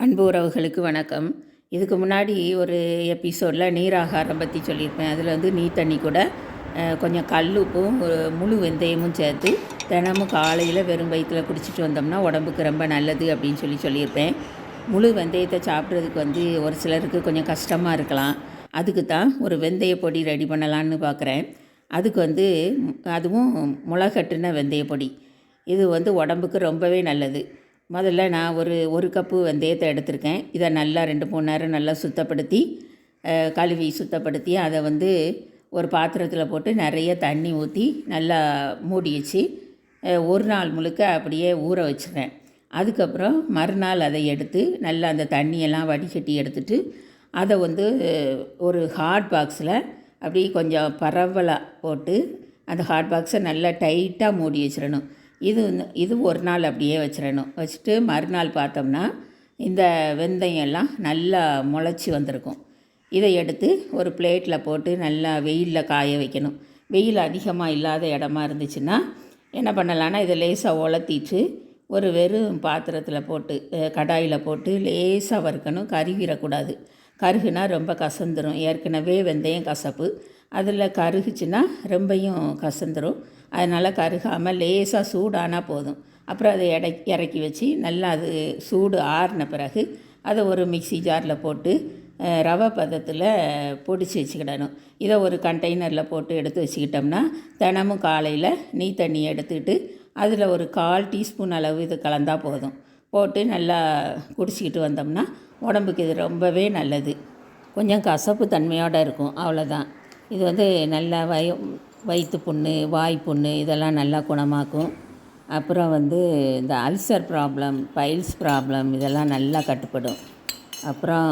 அன்பு உறவுகளுக்கு வணக்கம். இதுக்கு முன்னாடி ஒரு எபிசோடில் நீராகாரம் பற்றி சொல்லியிருப்பேன். அதில் வந்து நீர் தண்ணி கூட கொஞ்சம் கல்லுப்பும் உப்பும் முழு வெந்தயமும் சேர்த்து தினமும் காலையில் வெறும் வயிற்றில் குடிச்சிட்டு வந்தோம்னா உடம்புக்கு ரொம்ப நல்லது அப்படின்னு சொல்லி சொல்லியிருப்பேன். முழு வெந்தயத்தை சாப்பிட்றதுக்கு வந்து ஒரு சிலருக்கு கொஞ்சம் கஷ்டமாக இருக்கலாம். அதுக்கு தான் ஒரு வெந்தய பொடி ரெடி பண்ணலான்னு பார்க்குறேன் அதுக்கு வந்து அதுவும் முளைகட்டுன வெந்தய பொடி. இது வந்து உடம்புக்கு ரொம்பவே நல்லது. முதல்ல நான் ஒரு ஒரு கப்பு வெந்தயத்தை எடுத்திருக்கேன். இதை நல்லா ரெண்டு மூணு நேரம் நல்லா சுத்தப்படுத்தி கழுவி சுத்தப்படுத்தி அதை வந்து ஒரு பாத்திரத்தில் போட்டு நிறைய தண்ணி ஊற்றி நல்லா மூடி வச்சு ஒரு நாள் முழுக்க அப்படியே ஊற வச்சுருவேன். அதுக்கப்புறம் மறுநாள் அதை எடுத்து நல்லா அந்த தண்ணியெல்லாம் வடிகட்டி எடுத்துட்டு அதை வந்து ஒரு ஹாட் பாக்ஸில் அப்படியே கொஞ்சம் பரவலாக போட்டு அந்த ஹாட் பாக்ஸை நல்லா டைட்டாக மூடி வச்சிடணும். இது இது ஒரு நாள் அப்படியே வச்சிடணும் வச்சுட்டு மறுநாள் பார்த்தோம்னா இந்த வெந்தயம் எல்லாம் நல்லா முளைச்சி வந்திருக்கும். இதை எடுத்து ஒரு பிளேட்டில் போட்டு நல்லா வெயிலில் காய வைக்கணும். வெயில் அதிகமாக இல்லாத இடமா இருந்துச்சுன்னா என்ன பண்ணலான்னா இதை லேசாக உலத்திட்டு ஒரு வெறும் பாத்திரத்தில் போட்டு கடாயில் போட்டு லேசாக வறுக்கணும். கருகிடக்கூடாது. கருகுனா ரொம்ப கசந்துரும். ஏற்கனவே வெந்தயம் கசப்பு. அதில் கருகுச்சுன்னா ரொம்பையும் கசந்துரும். அதனால் கருகாமல் லேசாக சூடானா போதும். அப்புறம் அதை எடை இறக்கி வச்சு நல்லா அது சூடு ஆறின பிறகு அதை ஒரு மிக்ஸி ஜாரில் போட்டு ரவை பதத்தில் பொடிச்சு வச்சுக்கிடணும். இதை ஒரு கண்டெய்னரில் போட்டு எடுத்து வச்சுக்கிட்டோம்னா தினமும் காலையில் நீ தண்ணி எடுத்துக்கிட்டு அதில் ஒரு கால் டீஸ்பூன் அளவு இது கலந்தால் போதும். போட்டு நல்லா குடிச்சிக்கிட்டு வந்தோம்னா உடம்புக்கு இது ரொம்பவே நல்லது. கொஞ்சம் கசப்பு தன்மையோடு இருக்கும். அவ்வளோதான் இது வந்து நல்லா வய வயிற்று புண்ணு வாய் புண்ணு இதெல்லாம் நல்லா குணமாக்கும். அப்புறம் வந்து இந்த அல்சர் ப்ராப்ளம் பைல்ஸ் ப்ராப்ளம் இதெல்லாம் நல்லா கட்டுப்படும். அப்புறம்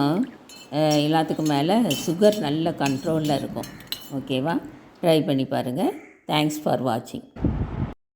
எல்லாத்துக்கும் மேலே சுகர் நல்ல கண்ட்ரோலில் இருக்கும். ஓகேவா? ட்ரை பண்ணி பாருங்கள் தேங்க்ஸ் ஃபார் வாட்சிங்.